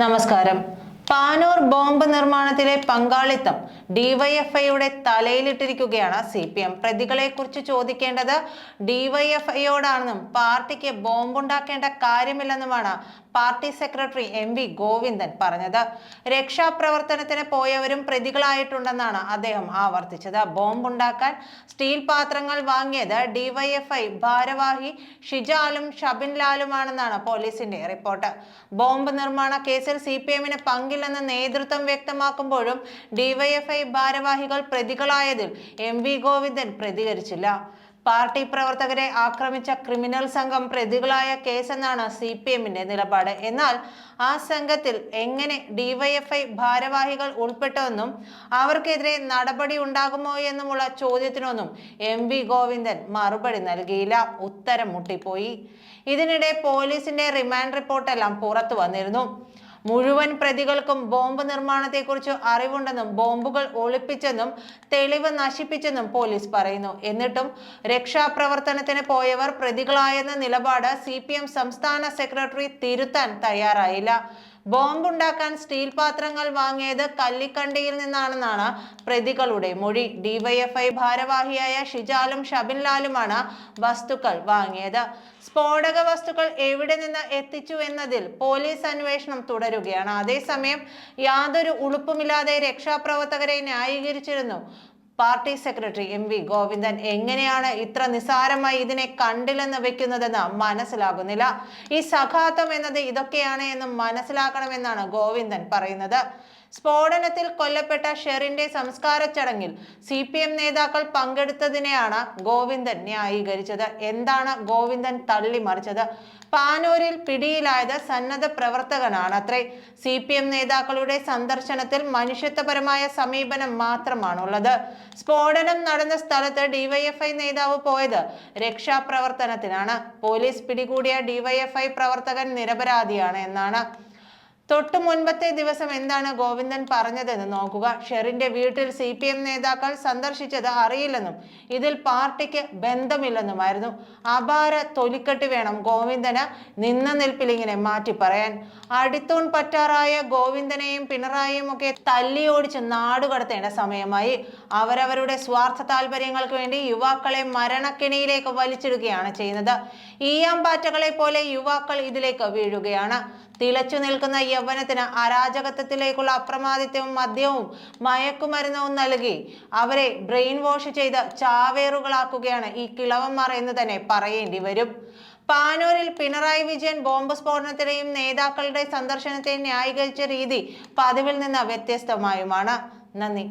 നമസ്കാരം. പാനൂർ ബോംബ് നിർമ്മാണത്തിലെ പങ്കാളിത്തം ഡിവൈഎഫ്ഐയുടെ തലയിലിട്ടിരിക്കുകയാണ് സി പി എം പ്രതികളെ കുറിച്ച് ചോദിക്കേണ്ടത് ഡിവൈഎഫ്ഐയോടാണെന്നും പാർട്ടിക്ക് ബോംബുണ്ടാക്കേണ്ട കാര്യമില്ലെന്നുമാണ് party secretary M V Govindan പറഞ്ഞത്. രക്ഷാപ്രവർത്തനത്തിന് പോയവരും പ്രതികളായിട്ടുണ്ടെന്നാണ് അദ്ദേഹം ആവർത്തിച്ചത്. ബോംബുണ്ടാക്കാൻ സ്റ്റീൽ പാത്രങ്ങൾ വാങ്ങിയത് ഡിവൈഎഫ്ഐ ഭാരവാഹി ഷിജാലും ഷബിൻ ലാലുമാണെന്നാണ് പോലീസിന്റെ റിപ്പോർട്ട്. ബോംബ് നിർമ്മാണ കേസിൽ സി പി എമ്മിന് പങ്കില്ലെന്ന് നേതൃത്വം വ്യക്തമാക്കുമ്പോഴും ഡിവൈഎഫ്ഐ ഭാരവാഹികൾ പ്രതികളായതിൽ എം വി ഗോവിന്ദൻ പ്രതികരിച്ചില്ല. പാർട്ടി പ്രവർത്തകരെ ആക്രമിച്ച ക്രിമിനൽ സംഘം പ്രതികളായ കേസെന്നാണ് സി പി എമ്മിന്റെ നിലപാട്. എന്നാൽ ആ സംഘത്തിൽ എങ്ങനെ ഡിവൈഎഫ്ഐ ഭാരവാഹികൾ ഉൾപ്പെട്ടുവെന്നും അവർക്കെതിരെ നടപടി ഉണ്ടാകുമോ എന്നുമുള്ള ചോദ്യത്തിനൊന്നും എം വി ഗോവിന്ദൻ മറുപടി നൽകിയില്ല. ഉത്തരം മുട്ടിപ്പോയി. ഇതിനിടെ പോലീസിന്റെ റിമാൻഡ് റിപ്പോർട്ടെല്ലാം പുറത്തു വന്നിരുന്നു. മുഴുവൻ പ്രതികൾക്കും ബോംബ് നിർമ്മാണത്തെക്കുറിച്ച് അറിവുണ്ടെന്നും ബോംബുകൾ ഒളിപ്പിച്ചെന്നും തെളിവ് നശിപ്പിച്ചെന്നും പോലീസ് പറയുന്നു. എന്നിട്ടും രക്ഷാപ്രവർത്തനത്തിന് പോയവർ പ്രതികളായെന്ന നിലപാട് സി സംസ്ഥാന സെക്രട്ടറി തിരുത്താൻ തയ്യാറായില്ല. ബോംബുണ്ടാക്കാൻ സ്റ്റീൽ പാത്രങ്ങൾ വാങ്ങിയത് കല്ലിക്കണ്ടിയിൽ നിന്നാണെന്നാണ് പ്രതികളുടെ മൊഴി. ഡിവൈഎഫ്ഐ ഭാരവാഹിയായ ഷിജാലും ഷബിൻലാലുമാണ് വസ്തുക്കൾ വാങ്ങിയത്. സ്ഫോടക വസ്തുക്കൾ എവിടെ നിന്ന് എത്തിച്ചു എന്നതിൽ പോലീസ് അന്വേഷണം തുടരുകയാണ്. അതേസമയം യാതൊരു ഉളുപ്പുമില്ലാതെ രക്ഷാപ്രവർത്തകരെ ന്യായീകരിച്ചിരുന്നു. Party secretary M V Govindan എങ്ങനെയാണ് ഇത്ര നിസാരമായി ഇതിനെ കണ്ടില്ലെന്ന് വെക്കുന്നതെന്ന് മനസ്സിലാകുന്നില്ല. ഈ സഖാത്വം എന്നത് ഇതൊക്കെയാണ് എന്ന് മനസ്സിലാക്കണമെന്നാണ് ഗോവിന്ദൻ പറയുന്നത്. സ്ഫോടനത്തിൽ കൊല്ലപ്പെട്ട ഷെറിന്റെ സംസ്കാര ചടങ്ങിൽ സി പി എം നേതാക്കൾ പങ്കെടുത്തതിനെയാണ് ഗോവിന്ദൻ ന്യായീകരിച്ചത്. എന്താണ് ഗോവിന്ദൻ തള്ളിമറിച്ചത്? പാനൂരിൽ പിടിയിലായത് സന്നദ്ധ പ്രവർത്തകനാണ് അത്രേ സി പി എം നേതാക്കളുടെ സന്ദർശനത്തിൽ മനുഷ്യത്വപരമായ സമീപനം മാത്രമാണുള്ളത്. സ്ഫോടനം നടന്ന സ്ഥലത്ത് ഡിവൈഎഫ്ഐ നേതാവ് പോയത് രക്ഷാപ്രവർത്തനത്തിനാണ്. പോലീസ് പിടികൂടിയ ഡിവൈഎഫ്ഐ പ്രവർത്തകൻ നിരപരാധിയാണ് എന്നാണ് തൊട്ടു മുൻപത്തെ ദിവസം എന്താണ് ഗോവിന്ദൻ പറഞ്ഞതെന്ന് നോക്കുക. ഷെറിന്റെ വീട്ടിൽ സി പി എം നേതാക്കൾ സന്ദർശിച്ചത് അറിയില്ലെന്നും ഇതിൽ പാർട്ടിക്ക് ബന്ധമില്ലെന്നുമായിരുന്നു. അപാര തൊലിക്കെട്ട് വേണം ഗോവിന്ദന് നിന്ന നിൽപ്പിൽ ഇങ്ങനെ മാറ്റി പറയാൻ. അടിത്തൂൺ പറ്റാറായ ഗോവിന്ദനെയും പിണറായിയും ഒക്കെ തല്ലി ഓടിച്ച് നാടുകടത്തേണ്ട സമയമായി. അവരവരുടെ സ്വാർത്ഥ താല്പര്യങ്ങൾക്ക് വേണ്ടി യുവാക്കളെ മരണക്കിണിയിലേക്ക് വലിച്ചിടുകയാണ് ചെയ്യുന്നത്. ഈയാമ്പാറ്റകളെ പോലെ യുവാക്കൾ ഇതിലേക്ക് വീഴുകയാണ്. തിളച്ചു നിൽക്കുന്ന യൗവനത്തിന് അരാജകത്വത്തിലേക്കുള്ള അപ്രമാദിത്വവും മദ്യവും മയക്കുമരുന്നവും നൽകി. അവരെ ബ്രെയിൻ വാഷ് ചെയ്ത് ചാവേറുകളാക്കുകയാണ് ഈ കിളവന്മാർ എന്ന് തന്നെ പറയേണ്ടി വരും. പാനൂരിൽ പിണറായി വിജയൻ ബോംബ് സ്ഫോടനത്തിലെയും നേതാക്കളുടെ സന്ദർശനത്തെ ന്യായീകരിച്ച രീതി പതിവിൽ നിന്ന് വ്യത്യസ്തമായുമാണ്. നന്ദി.